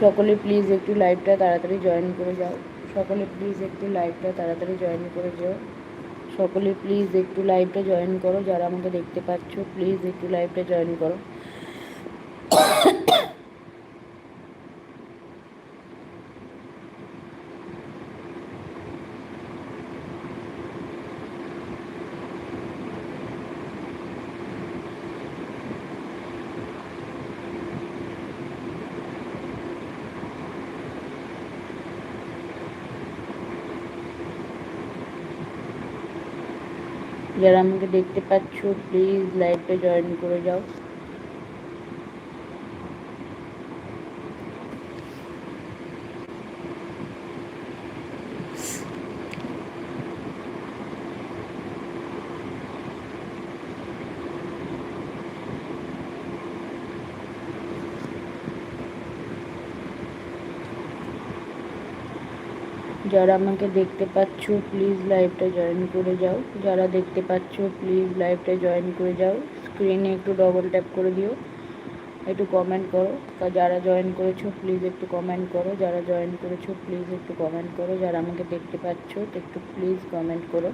সকলে প্লিজ একটু লাইভটা তাড়াতাড়ি জয়েন করে যাও। সকলে প্লিজ একটু লাইভটা তাড়াতাড়ি জয়েন করে যাও। সকলে প্লিজ একটু লাইভটা জয়েন করো। যারা আমাকে দেখতে পাচ্ছ প্লিজ একটু লাইভটা জয়েন করো। যারা আমাকে দেখতে পাচ্ছ প্লিজ লাইভটা জয়েন করে যাও। যারা আমাকে দেখতে পাচ্ছ প্লিজ লাইভটা জয়েন করে যাও। যারা দেখতে পাচ্ছ প্লিজ লাইভটা জয়েন করে যাও। স্ক্রিনে একটু ডবল ট্যাপ করে দিও। একটু কমেন্ট করো। যারা জয়েন করেছ প্লিজ একটু কমেন্ট করো। যারা জয়েন করেছ প্লিজ একটু কমেন্ট করো। যারা আমাকে দেখতে পাচ্ছ, একটু প্লিজ কমেন্ট করো।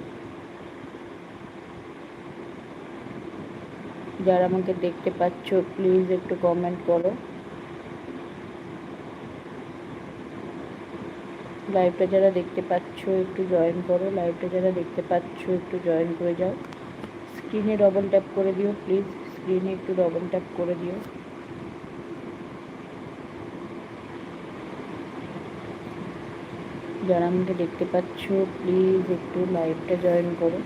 যারা আমাকে দেখতে পাচ্ছ প্লিজ একটু কমেন্ট করো। লাইভটা যারা দেখতে পাচ্ছ, একটু জয়েন করো। লাইভটা যারা দেখতে পাচ্ছ, একটু জয়েন করে যাও। স্ক্রিনে ডবল ট্যাপ করে দিও প্লিজ স্ক্রিনে একটু ডবল ট্যাপ করে দিও। যারা আমাকে দেখতে পাচ্ছ প্লিজ একটু লাইভটা জয়েন করো।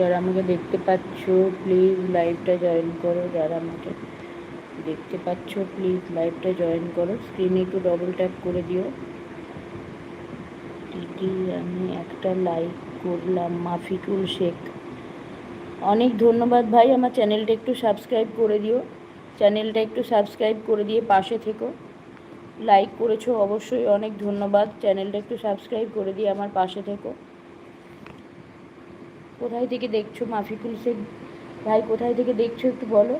যারা আমাকে দেখতে পাচ্ছ প্লিজ লাইভটা জয়েন করো। যারা আমাকে দেখতে পাচ্ছ প্লিজ লাইভটা জয়েন করো। স্ক্রিনে একটু ডবল ট্যাপ করে দিও। দিদি, আমি একটা লাইক করলাম, মাফিকুল শেখ। অনেক ধন্যবাদ ভাই, আমার চ্যানেলটা একটু সাবস্ক্রাইব করে দিও। চ্যানেলটা একটু সাবস্ক্রাইব করে দিয়ে পাশে থেকো। লাইক করেছ অবশ্যই অনেক ধন্যবাদ। চ্যানেলটা একটু সাবস্ক্রাইব করে দিয়ে আমার পাশে থেকো। কোথায় থেকে দেখছ মাফিকুল শেখ ভাই, কোথায় থেকে দেখছ একটু বলো।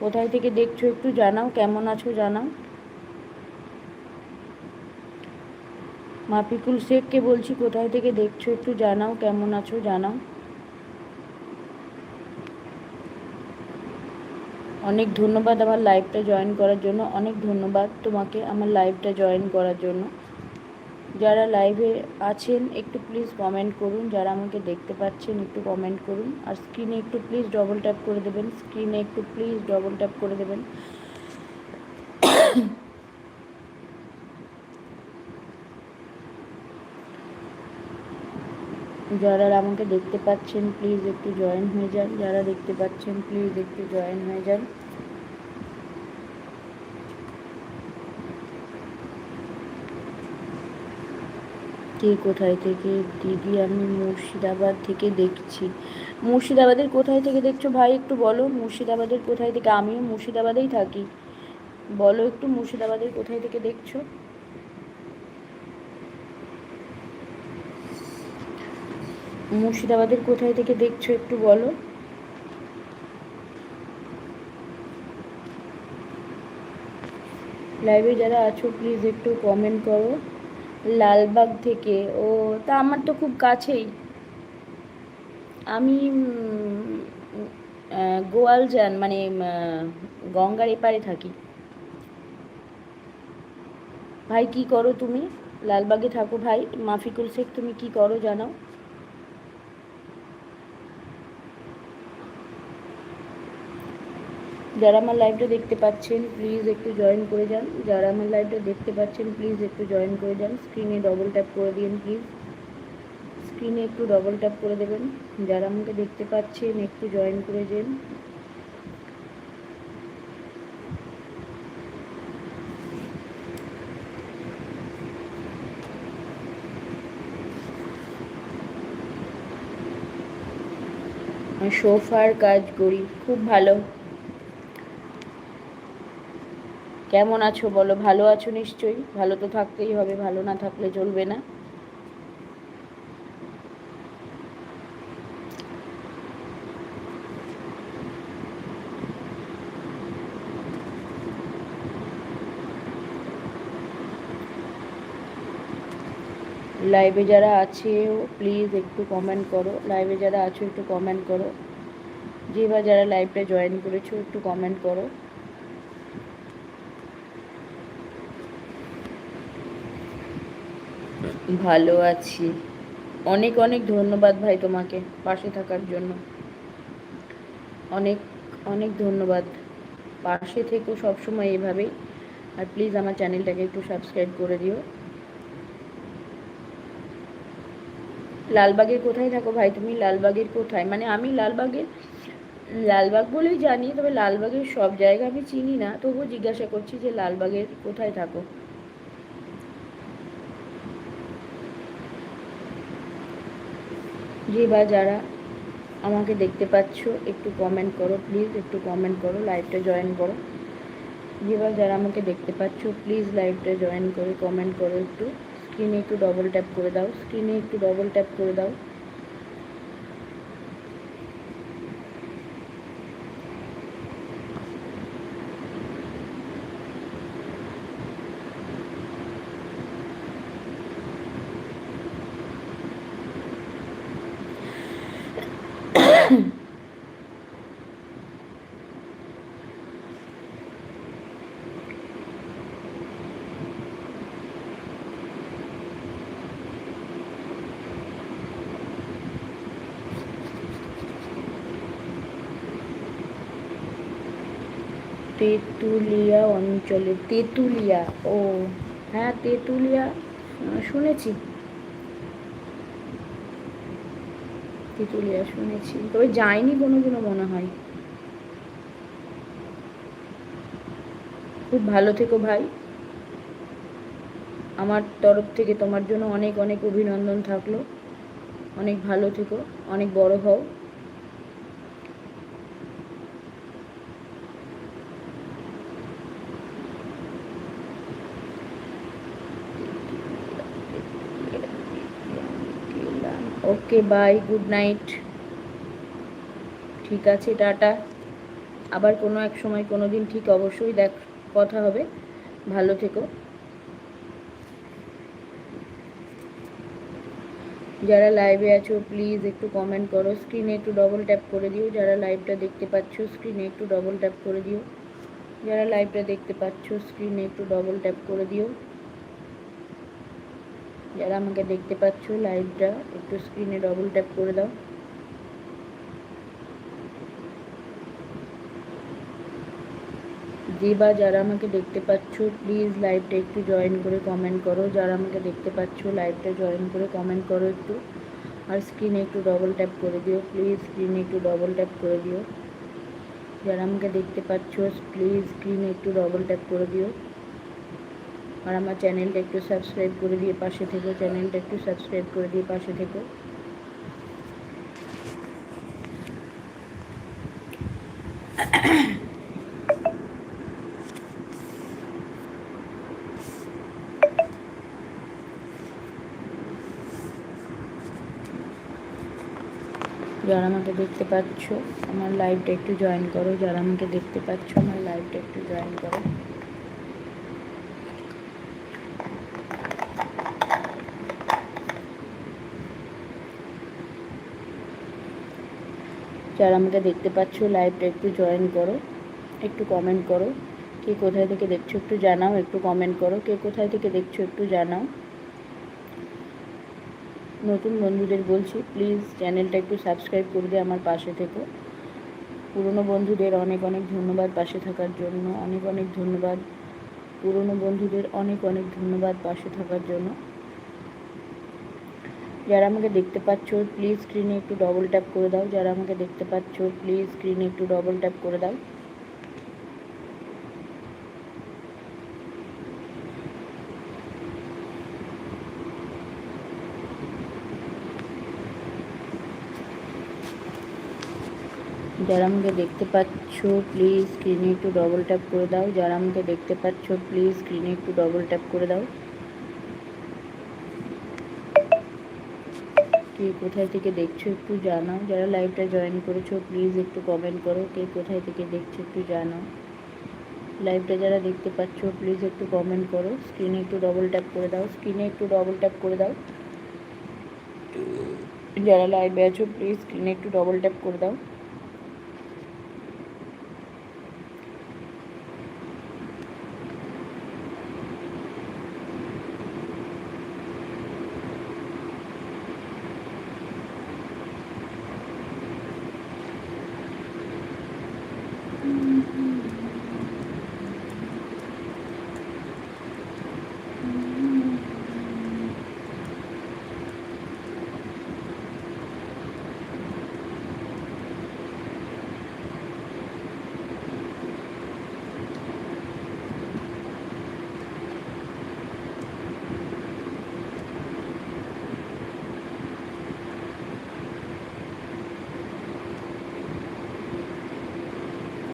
কোথায় থেকে দেখছ একটু জানাও, কেমন আছো জানাও। মাফিকুল শেখকে বলছি, কোথায় থেকে দেখছ একটু জানাও, কেমন আছো জানাও। অনেক ধন্যবাদ আমার লাইভটা জয়েন করার জন্য, অনেক ধন্যবাদ তোমাকে আমার লাইভটা জয়েন করার জন্য। যারা লাইভে আছেন, একটু প্লিজ কমেন্ট করুন। যারা আমাকে দেখতে পাচ্ছেন, একটু কমেন্ট করুন। আর স্ক্রিনে একটু প্লিজ ডবল ট্যাপ করে দেবেন। স্ক্রিনে একটু প্লিজ ডবল ট্যাপ করে দেবেন। যারা আমাকে দেখতে পাচ্ছেন প্লিজ একটু জয়েন হয়ে যান। যারা দেখতে পাচ্ছেন প্লিজ একটু জয়েন হয়ে যান। কে কোথায় থেকে দিদি আমি মুর্শিদাবাদ থেকে দেখছি। মুর্শিদাবাদের কোথায় থেকে দেখছ ভাই একটু বলো? মুর্শিদাবাদের কোথায় থেকে? আমিও মুর্শিদাবাদেই থাকি। বলো একটু মুর্শিদাবাদের কোথায় থেকে দেখছ? মুর্শিদাবাদের কোথায় থেকে দেখছ একটু বলো? লাইভে যারা আছো প্লিজ একটু কমেন্ট করো। লালবাগ থেকে। ও, তা আমার তো খুব কাছেই। আমি গোয়াল যান মানে গঙ্গার এপারে থাকি। ভাই, কি করো তুমি? লালবাগে থাকো ভাই। মাফিকুল শেখ, তুমি কি করো জানাও। যারা আমার লাইভটা দেখতে পাচ্ছেন প্লিজ একটু জয়েন করে যান। যারা আমার লাইভটা দেখতে পাচ্ছেন প্লিজ একটু জয়েন করে যান। স্ক্রিনে ডবল ট্যাপ করে দিন প্লিজ স্ক্রিনে একটু ডবল ট্যাপ করে দেবেন। যারা আমাকে দেখতে পাচ্ছেন, একটু জয়েন করে যান। সোফার কাজ করি, খুব ভালো। কেমন আছো বলো? ভালো আছো নিশ্চয়ই। ভালো তো থাকতেই হবে, ভালো না থাকলে চলবে না। লাইভে যারা আছে প্লিজ একটু কমেন্ট করো। লাইভে যারা আছো, একটু কমেন্ট করো। যে বা যারা লাইভটা জয়েন করেছ, একটু কমেন্ট করো। ভালো আছি। অনেক অনেক ধন্যবাদ ভাই তোমাকে পাশে থাকার জন্য। অনেক অনেক ধন্যবাদ। পাশে থেকো সবসময় এভাবেই। আর প্লিজ আমার চ্যানেলটাকে একটু সাবস্ক্রাইব করে দিও। লালবাগের কোথায় থাকো ভাই তুমি? লালবাগের কোথায়? মানে আমি লালবাগের লালবাগ বলেই জানি, তবে লালবাগের সব জায়গা আমি চিনি না। তবুও জিজ্ঞাসা করছি যে লালবাগের কোথায় থাকো? যে বা যারা আমাকে দেখতে পাচ্ছ, একটু কমেন্ট করো প্লিজ একটু কমেন্ট করো লাইভটা জয়েন করো। যে বা যারা আমাকে দেখতে পাচ্ছ প্লিজ লাইভটা জয়েন করে কমেন্ট করো একটু। স্ক্রিনে একটু ডবল ট্যাপ করে দাও স্ক্রিনে একটু ডবল ট্যাপ করে দাও। তেঁতুলিয়া অঞ্চলে তেঁতুলিয়া ও হ্যাঁ তেঁতুলিয়া শুনেছি। তেঁতুলিয়া শুনেছি তবে যাইনি কোনোদিনও মনে হয়। খুব ভালো থেকো ভাই। আমার তরফ থেকে তোমার জন্য অনেক অনেক অভিনন্দন থাকল। অনেক ভালো থেকো, অনেক বড় হও। ওকে বাই গুড নাইট ঠিক আছে, টাটা। আবার কোনো এক সময়, কোনো দিন ঠিক অবশ্যই দেখ, কথা হবে। ভালো থেকো। যারা লাইভে আছো প্লিজ একটু কমেন্ট করো। স্ক্রিনে একটু ডবল ট্যাপ করে দিও। যারা লাইভটা দেখতে পাচ্ছ স্ক্রিনে একটু ডবল ট্যাপ করে দিও। যারা লাইভটা দেখতে পাচ্ছ স্ক্রিনে একটু ডবল ট্যাপ করে দিও। যারা আমাকে দেখতে পাচ্ছ লাইভটা একটু স্ক্রিনে ডবল ট্যাপ করে দাও। যে বা যারা আমাকে দেখতে পাচ্ছ প্লিজ লাইভটা একটু জয়েন করে কমেন্ট করো। যারা আমাকে দেখতে পাচ্ছ লাইভটা জয়েন করে কমেন্ট করো একটু। আর স্ক্রিনে একটু ডবল ট্যাপ করে দিও প্লিজ স্ক্রিনে একটু ডবল ট্যাপ করে দিও। যারা আমাকে দেখতে পাচ্ছ প্লিজ স্ক্রিনে একটু ডবল ট্যাপ করে দিও। আর আমার চ্যানেলটা একটু সাবস্ক্রাইব করে দিয়ে পাশে থেকো, চ্যানেলটা একটু সাবস্ক্রাইব করে দিয়ে পাশে থেকো। যারা আমাকে দেখতে পাচ্ছ, আমার লাইভটা একটু জয়েন করো। যারা আমাকে দেখতে পাচ্ছ, আমার লাইভটা একটু জয়েন করো। যারা আমাকে দেখতে পাচ্ছ লাইভটা একটু জয়েন করো, একটু কমেন্ট করো। কে কোথায় থেকে দেখছ একটু জানাও, একটু কমেন্ট করো। কে কোথায় থেকে দেখছ একটু জানাও। নতুন বন্ধুদের বলছি প্লিজ চ্যানেলটা একটু সাবস্ক্রাইব করে দিয়ে আমার পাশে থেকো। পুরনো বন্ধুদের অনেক অনেক ধন্যবাদ পাশে থাকার জন্য, অনেক অনেক ধন্যবাদ। পুরনো বন্ধুদের অনেক অনেক ধন্যবাদ পাশে থাকার জন্য। যারা আমাকে দেখতে পাচ্ছ প্লিজ স্ক্রিনে একটু ডবল ট্যাপ করে দাও। যারা আমাকে দেখতে পাচ্ছ প্লিজ স্ক্রিনে একটু ডবল ট্যাপ করে দাও। যারা আমাকে দেখতে পাচ্ছ প্লিজ স্ক্রিনে একটু ডবল ট্যাপ করে দাও। যারা আমাকে দেখতে পাচ্ছ প্লিজ স্ক্রিনে একটু ডবল ট্যাপ করে দাও। কে কোথায় থেকে দেখছ একটু জানাও। যারা লাইভটা জয়েন করেছ প্লিজ একটু কমেন্ট করো, কে কোথায় থেকে দেখছ একটু জানাও। লাইভটা যারা দেখতে পাচ্ছ প্লিজ একটু কমেন্ট করো। স্ক্রিনে একটু ডবল ট্যাপ করে দাও। স্ক্রিনে একটু ডবল ট্যাপ করে দাও। যারা লাইভে আছো প্লিজ স্ক্রিনে একটু ডবল ট্যাপ করে দাও।